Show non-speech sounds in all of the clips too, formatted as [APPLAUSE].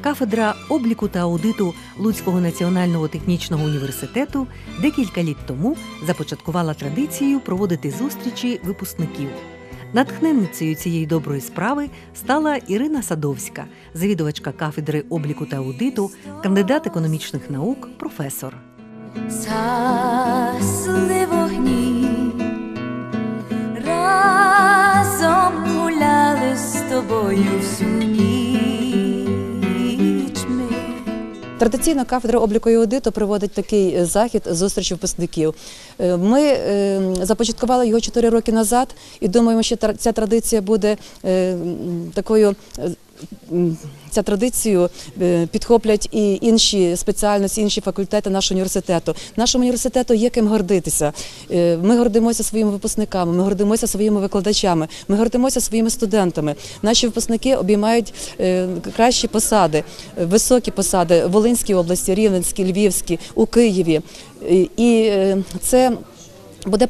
Кафедра обліку та аудиту Луцького національного технічного університету декілька літ тому започаткувала традицію проводити зустрічі випускників. Натхненницею цієї доброї справи стала Ірина Садовська, завідувачка кафедри обліку та аудиту, кандидат економічних наук, професор. Згасли вогні, разом тобою всю ніч ми. Традиційно кафедра обліку і аудиту проводить такий е, захід зустріч випускників. Е, Ми е, започаткували його 4 роки назад і думаємо, що ця традиція буде такою. Ця традицію е, підхоплять і інші спеціальності, інші факультети нашого університету. Нашому університету є ким гордитися. Е, Ми гордимося своїми випускниками, ми гордимося своїми викладачами, ми гордимося своїми студентами. Наші випускники обіймають е, кращі посади, високі посади в Волинській області, Рівненській, Львівській, у Києві. І- це буде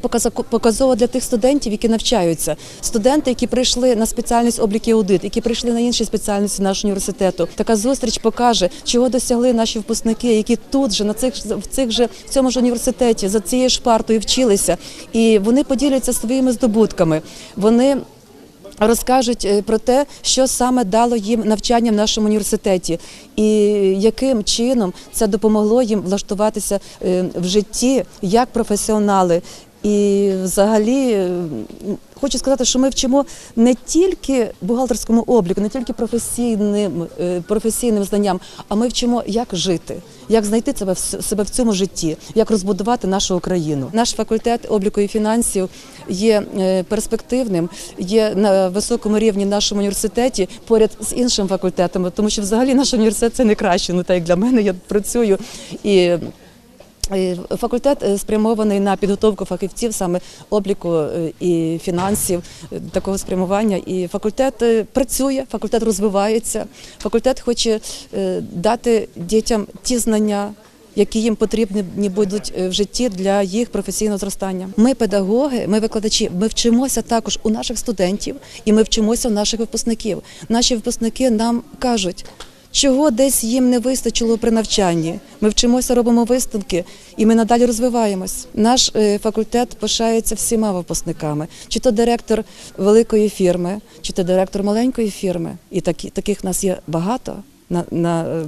показово для тих студентів, які навчаються. Студенти, які прийшли на спеціальність облік і аудит, які прийшли на інші спеціальності нашого університету. Така зустріч покаже, чого досягли наші випускники, які тут же на цих в цих же в цьому ж університеті за цією ж партою вчилися, і вони поділяться своїми здобутками. Вони Розкажуть е, про те, що саме дало їм навчання в нашому університеті, і яким чином це допомогло їм влаштуватися е, в житті як професіонали. І взагалі е, хочу сказати, що ми вчимо не тільки бухгалтерському обліку, не тільки професійним, професійним знанням, а ми вчимо, як жити, як знайти себе в себе в цьому житті, як розбудувати нашу Україну. Наш факультет обліку і фінансів є е, перспективним, є на високому рівні в нашому університеті поряд з іншими факультетами, тому що взагалі наш університет це не краще. Ну так як для мене я працюю і. Е, Факультет е, спрямований на підготовку фахівців саме обліку е, і фінансів такого спрямування. І факультет працює, факультет розвивається. Факультет хоче дати дітям ті знання. Які їм потрібні будуть в житті для їх професійного зростання. Ми, педагоги, ми викладачі, ми вчимося також у наших студентів і ми вчимося у наших випускників. Наші випускники нам кажуть, чого десь їм не вистачило при навчанні. Ми вчимося, робимо висновки, і ми надалі розвиваємось. Наш е, факультет пишається всіма випускниками, чи то директор великої фірми, чи то директор маленької фірми. І такі, таких нас є багато. На, на, е,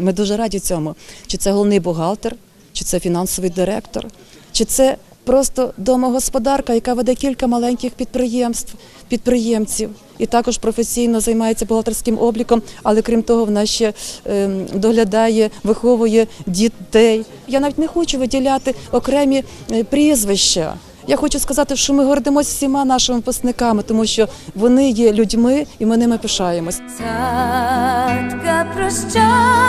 ми дуже раді цьому. Чи це головний бухгалтер, чи це фінансовий директор, чи це просто домогосподарка, яка веде кілька маленьких підприємств, підприємців і також професійно займається бухгалтерським обліком, але крім того, вона ще ем, доглядає, виховує дітей. Я навіть не хочу виділяти окремі е, прізвища. Я хочу сказати, що ми гордимося всіма нашими випускниками, тому що вони є людьми і ми ними пишаємось. Цятка прощання,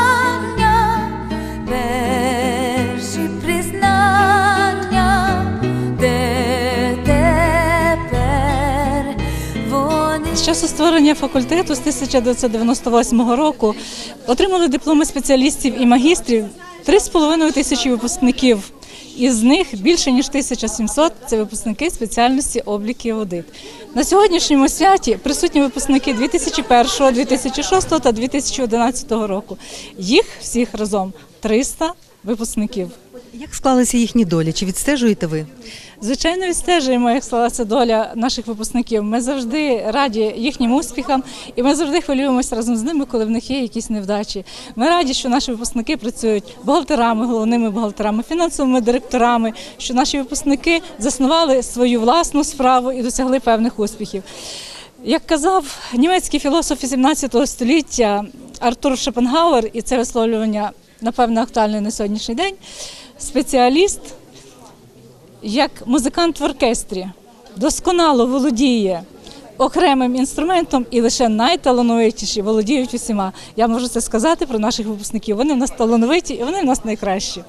часу створення факультету з 1998 року отримали дипломи спеціалістів і магістрів 3,5 тисячі випускників. Із них більше ніж 1700 – це випускники спеціальності облік і аудит. На сьогоднішньому святі присутні випускники 2001, 2006 та 2011 року. Їх всіх разом 300 випускників. Як склалися їхні долі? Чи відстежуєте ви? Звичайно, відстежуємо, як склалася доля наших випускників. Ми завжди раді їхнім успіхам, і ми завжди хвилюємося разом з ними, коли в них є якісь невдачі. Ми раді, що наші випускники працюють бухгалтерами, головними бухгалтерами, фінансовими директорами, що наші випускники заснували свою власну справу і досягли певних успіхів. Як казав німецький філософ 17 століття Артур Шопенгауер, і це висловлювання, напевно, актуальне на сьогоднішній день, спеціаліст як музикант в оркестрі досконало володіє окремим інструментом, і лише найталановитіші володіють усіма. Я можу це сказати про наших випускників. Вони в нас талановиті і вони в нас найкращі.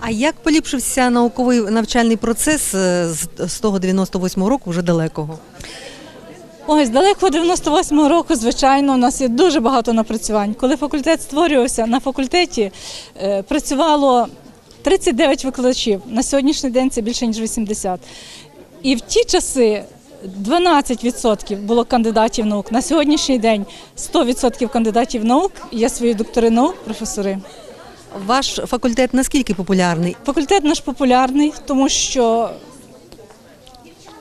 А як поліпшився науковий навчальний процес е, з, з того 98-го року вже далекого? Ось далеко 98-го року, звичайно, у нас є дуже багато напрацювань. Коли факультет створювався, на факультеті е, працювало 39 викладачів. На сьогоднішній день це більше ніж 80. І в ті часи 12% було кандидатів наук. На сьогоднішній день 100% кандидатів наук, є свої доктори наук, професори. Ваш факультет наскільки популярний? Факультет наш популярний, тому що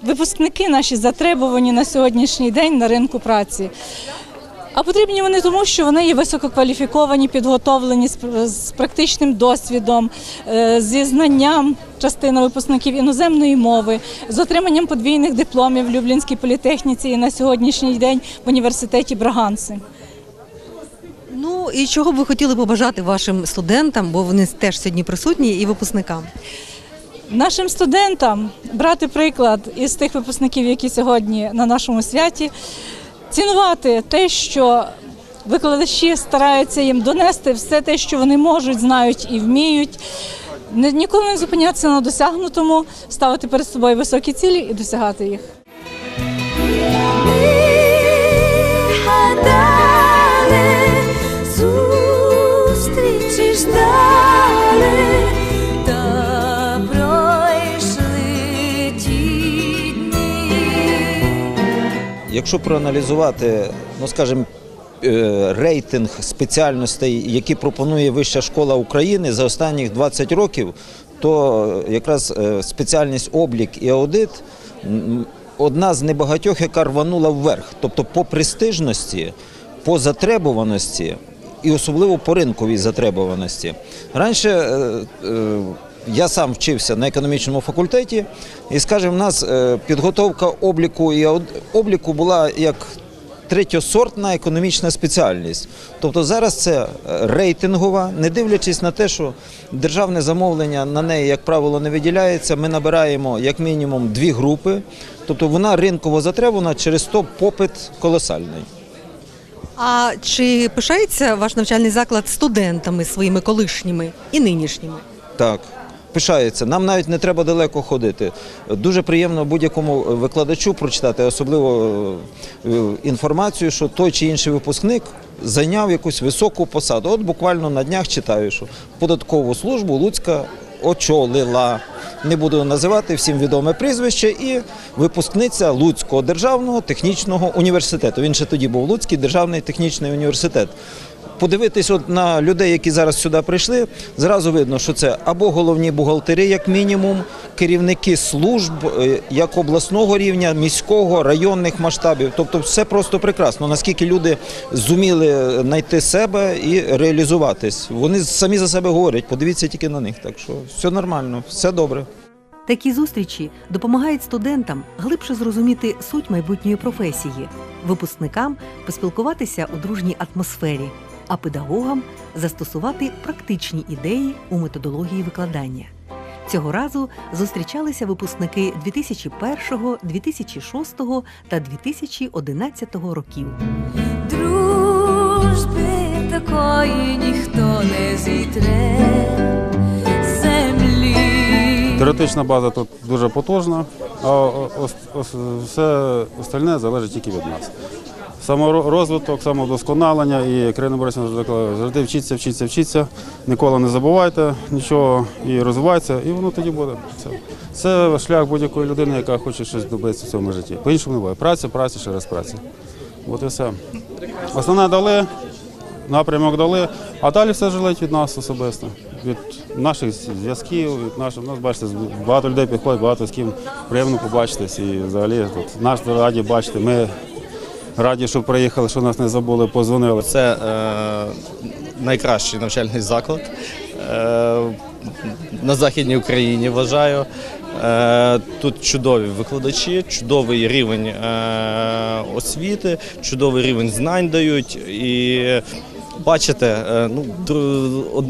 випускники наші затребувані на сьогоднішній день на ринку праці. А потрібні вони тому, що вони є висококваліфіковані, підготовлені з, практичним досвідом, е, зі знанням частина випускників іноземної мови, з отриманням подвійних дипломів в Люблінській політехніці і на сьогоднішній день в університеті Браганси. Ну і чого б ви хотіли побажати вашим студентам, бо вони теж сьогодні присутні, і випускникам? Нашим студентам брати приклад із тих випускників, які сьогодні на нашому святі, цінувати те, що викладачі стараються їм донести все те, що вони можуть, знають і вміють. Ні- Ніколи не зупинятися на досягнутому, ставити перед собою високі цілі і досягати їх. гадали, зустрічі ждали, Якщо проаналізувати, ну скажімо, е, рейтинг спеціальностей, які пропонує Вища школа України за останніх 20 років, то якраз е, спеціальність облік і аудит одна з небагатьох, яка рванула вверх. Тобто по престижності, по затребуваності і особливо по ринковій затребуваності. Раніше е, я сам вчився на економічному факультеті, і, скажімо, в нас е, підготовка обліку і обліку була як третьосортна економічна спеціальність. Тобто зараз це е, рейтингова, не дивлячись на те, що державне замовлення на неї, як правило, не виділяється. Ми набираємо як мінімум дві групи. Тобто вона ринково затребувана, через то попит колосальний. А чи пишається ваш навчальний заклад студентами своїми колишніми і нинішніми? Так. Пишається, нам навіть не треба далеко ходити. Дуже приємно будь-якому викладачу прочитати, особливо е, інформацію, що той чи інший випускник зайняв якусь високу посаду. От буквально на днях читаю, що податкову службу Луцька очолила. Не буду називати всім відоме прізвище, і випускниця Луцького державного технічного університету. Він ще тоді був Луцький державний технічний університет. Подивитись от на людей, які зараз сюди прийшли, зразу видно, що це або головні бухгалтери, як мінімум, керівники служб е, як обласного рівня, міського, районних масштабів. Тобто все просто прекрасно. Наскільки люди зуміли знайти себе і реалізуватись. Вони самі за себе говорять, подивіться тільки на них. Так що все нормально, все добре. Такі зустрічі допомагають студентам глибше зрозуміти суть майбутньої професії, випускникам поспілкуватися у дружній атмосфері, а педагогам застосувати практичні ідеї у методології викладання. Цього разу зустрічалися випускники 2001, 2006 та 2011 років. Дружби такої ніхто не зітре землі. Теоретична база тут дуже потужна, а все остальне залежить тільки від нас. Саморозвиток, самовдосконалення і Крина Борисівна завжди вчіться, вчіться, вчіться, ніколи не забувайте нічого і розвивайтеся, і воно тоді буде. Це, це шлях будь-якої людини, яка хоче щось добитися в цьому житті. По-іншому не буває. Праця, праця, ще раз праця. От і все. Основне дали, напрямок дали, а далі все залежить від нас особисто, від наших зв'язків, від наших, ну, бачите, багато людей підходить, багато з ким приємно побачитись. І взагалі тут нас раді бачити. Ми раді, що приїхали, що нас не забули, позвонили. Це е, найкращий навчальний заклад е, на Західній Україні, вважаю. Е, тут чудові викладачі, чудовий рівень е, освіти, чудовий рівень знань дають. І бачите, е, ну,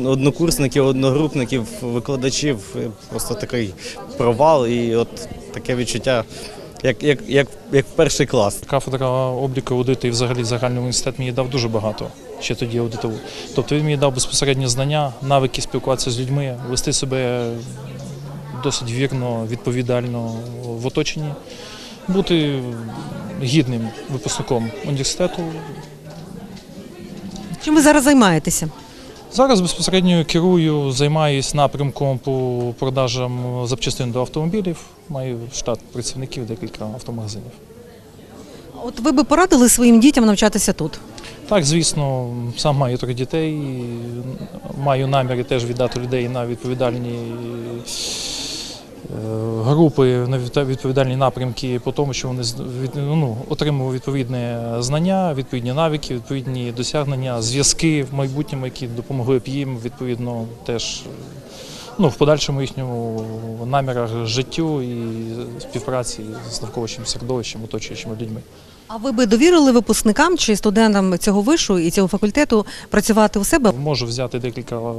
однокурсників, одногрупників, викладачів просто такий провал і от таке відчуття, як, як, як, як в перший клас. Кафедра обліку аудиту і взагалі загальний університет мені дав дуже багато ще тоді аудитову. Тобто він мені дав безпосередньо знання, навики спілкуватися з людьми, вести себе досить вірно, відповідально в оточенні, бути гідним випускником університету. Чим ви зараз займаєтеся? Зараз безпосередньо керую, займаюся напрямком по продажам запчастин до автомобілів. Маю штат працівників, декілька автомагазинів. От ви би порадили своїм дітям навчатися тут? Так, звісно, сам маю трьох дітей, маю наміри теж віддати людей на відповідальні групи, на відповідальні напрямки по тому, що вони ну, отримували відповідне знання, відповідні навики, відповідні досягнення, зв'язки в майбутньому, які допомогли б їм відповідно теж. е, Ну, в подальшому їхньому намірах життю і співпраці з навколишнім середовищем, оточуючими людьми. А ви би довірили випускникам чи студентам цього вишу і цього факультету працювати у себе? Можу взяти декілька е,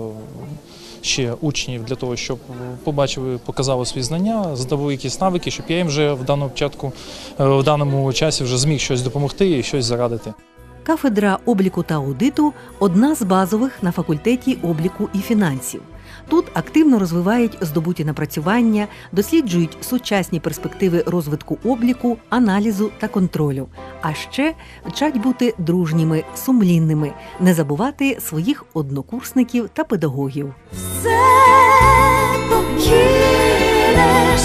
ще учнів для того, щоб побачили, показали свої знання, здобули якісь навики, щоб я їм вже в даному початку, е, в даному часі вже зміг щось допомогти і щось зарадити. Кафедра обліку та аудиту одна з базових на факультеті обліку і фінансів. Тут активно розвивають здобуті напрацювання, досліджують сучасні перспективи розвитку обліку, аналізу та контролю. А ще вчать бути дружніми, сумлінними, не забувати своїх однокурсників та педагогів. Все покинеш,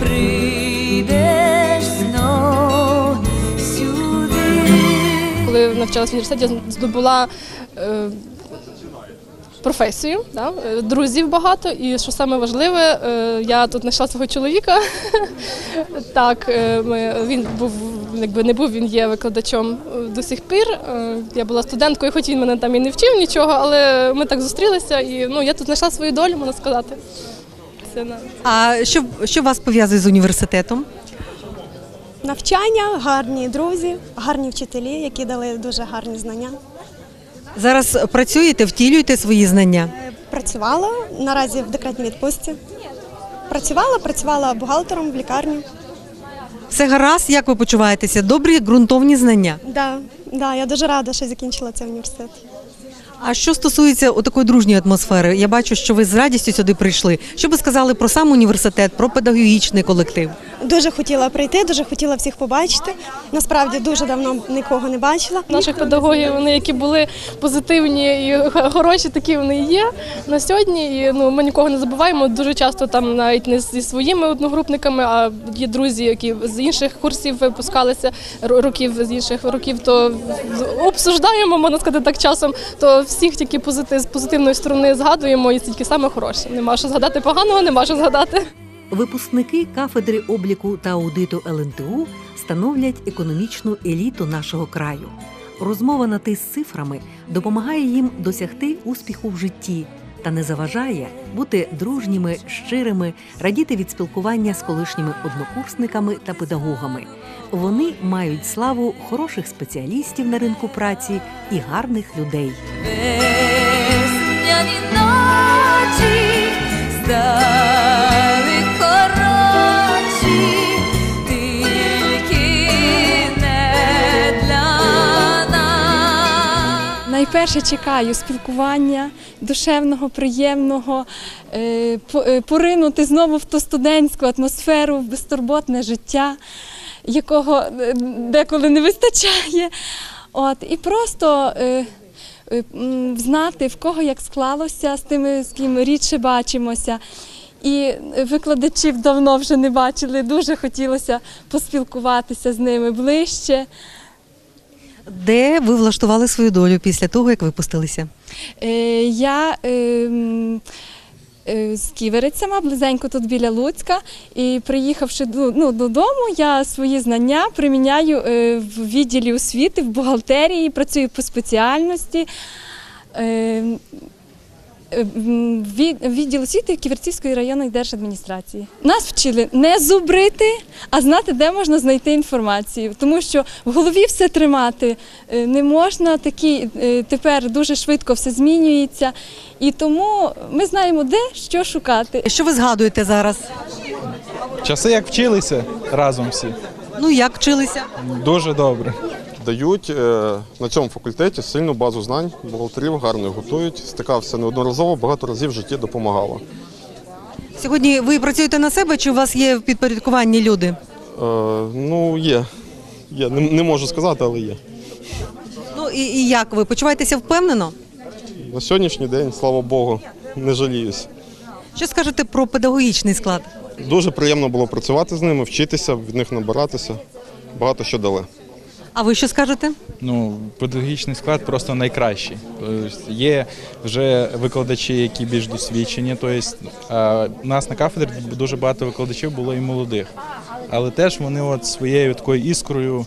прийдеш знов сюди. коли навчалася в університеті, здобула е, професію, да? е, друзів багато, і що саме важливе, е, я тут знайшла свого чоловіка. [LAUGHS] так, е, ми, він був, якби не був, він є викладачом до сих пір. Я була студенткою, хоч він мене там і не вчив нічого, але ми так зустрілися, і ну, я тут знайшла свою долю, можна сказати. Це на- А що, що вас пов'язує з університетом? Навчання, гарні друзі, гарні вчителі, які дали дуже гарні знання. Зараз працюєте, втілюєте свої знання. Е, Працювала наразі в декретній відпустці. Працювала, працювала бухгалтером в лікарні. Все гаразд, як ви почуваєтеся? Добрі ґрунтовні знання. Да, да, я дуже рада, що закінчила цей університет. А що стосується такої дружньої атмосфери, я бачу, що ви з радістю сюди прийшли. Що би сказали про сам університет, про педагогічний колектив? Дуже хотіла прийти, дуже хотіла всіх побачити. Насправді дуже давно нікого не бачила. Наших педагогів, вони які були позитивні і хороші, такі вони і є на сьогодні. І ну ми нікого не забуваємо. Дуже часто там навіть не зі своїми одногрупниками, а є друзі, які з інших курсів випускалися років з інших років, то обсуждаємо, можна сказати, так часом. То всіх тільки позитив з позитивної сторони згадуємо, і тільки саме хороше. Нема що згадати поганого, нема що згадати. Випускники кафедри обліку та аудиту ЛНТУ становлять економічну еліту нашого краю. Розмова на ти з цифрами допомагає їм досягти успіху в житті та не заважає бути дружніми, щирими, радіти від спілкування з колишніми однокурсниками та педагогами. Вони мають славу хороших спеціалістів на ринку праці і гарних людей. Весняні ночі Найперше чекаю спілкування душевного, приємного, е, е, поринути знову в ту студентську атмосферу, в безтурботне життя, якого е, деколи не вистачає. От, і просто знати, в кого як склалося, з тими, з ким рідше бачимося. І викладачів давно вже не бачили, дуже хотілося поспілкуватися з ними ближче. Де ви влаштували свою долю після того, як випустилися? Е, Я е, е, з Ківерицями, близенько тут біля Луцька. І приїхавши ну, додому, я свої знання приміняю е, в відділі освіти, в бухгалтерії, працюю по спеціальності. Е, Відділ освіти Ківерцівської районної держадміністрації. Нас вчили не зубрити, а знати, де можна знайти інформацію. Тому що в голові все тримати е, не можна. Такі е, тепер дуже швидко все змінюється. І тому ми знаємо, де що шукати. Що ви згадуєте зараз? Часи як вчилися разом всі. Ну як вчилися? Дуже добре. Дають е, на цьому факультеті сильну базу знань, бухгалтерів гарно готують. Стикався неодноразово, багато разів в житті допомагало. Сьогодні ви працюєте на себе чи у вас є в підпорядкуванні люди? Е, ну, є. є. Не, не можу сказати, але є. Ну і, і як ви почуваєтеся впевнено? На сьогоднішній день, слава Богу, не жаліюсь. Що скажете про педагогічний склад? Дуже приємно було працювати з ними, вчитися, від них набиратися. Багато що дали. А ви що скажете? Ну, педагогічний склад просто найкращий. Тобто є вже викладачі, які більш досвідчені. Тобто, а, у нас на кафедрі дуже багато викладачів було і молодих. Але теж вони от своєю такою іскрою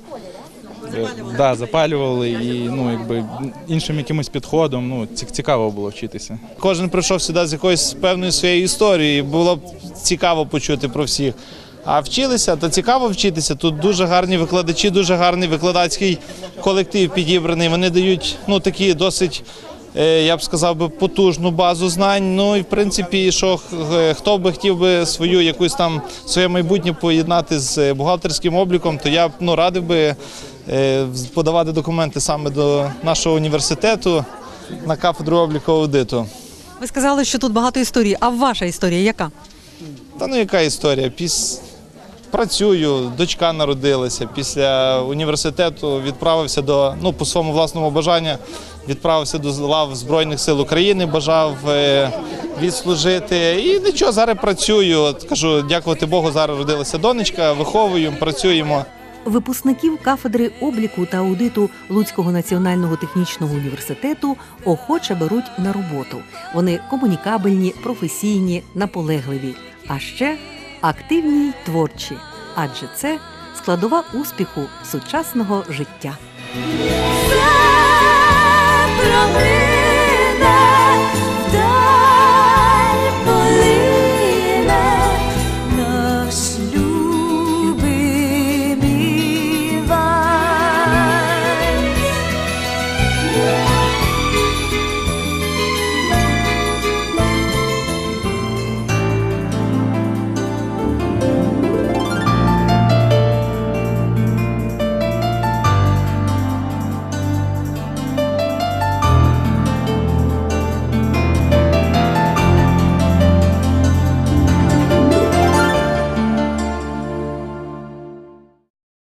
е, да, запалювали і ну, якби, іншим якимось підходом ну, ці- цікаво було вчитися. Кожен прийшов сюди з якоюсь певною своєю історією. Було б цікаво почути про всіх. А вчилися, то цікаво вчитися. Тут дуже гарні викладачі, дуже гарний викладацький колектив підібраний. Вони дають ну, такі досить, е, я б сказав би, потужну базу знань. Ну і в принципі, що хто би хотів би свою якусь там своє майбутнє поєднати з бухгалтерським обліком, то я б ну, радив би е, подавати документи саме до нашого університету на кафедру обліку аудиту. Ви сказали, що тут багато історій. А ваша історія яка? Та ну яка історія? Піс... Працюю, дочка народилася. Після університету відправився до, ну, по своєму власному бажанню, відправився до лав Збройних сил України, бажав е, відслужити. І нічого, зараз працюю. От, кажу, дякувати Богу, зараз родилася донечка, виховуємо, працюємо. Випускників кафедри обліку та аудиту Луцького національного технічного університету охоче беруть на роботу. Вони комунікабельні, професійні, наполегливі, а ще активні й творчі, адже це складова успіху сучасного життя. Це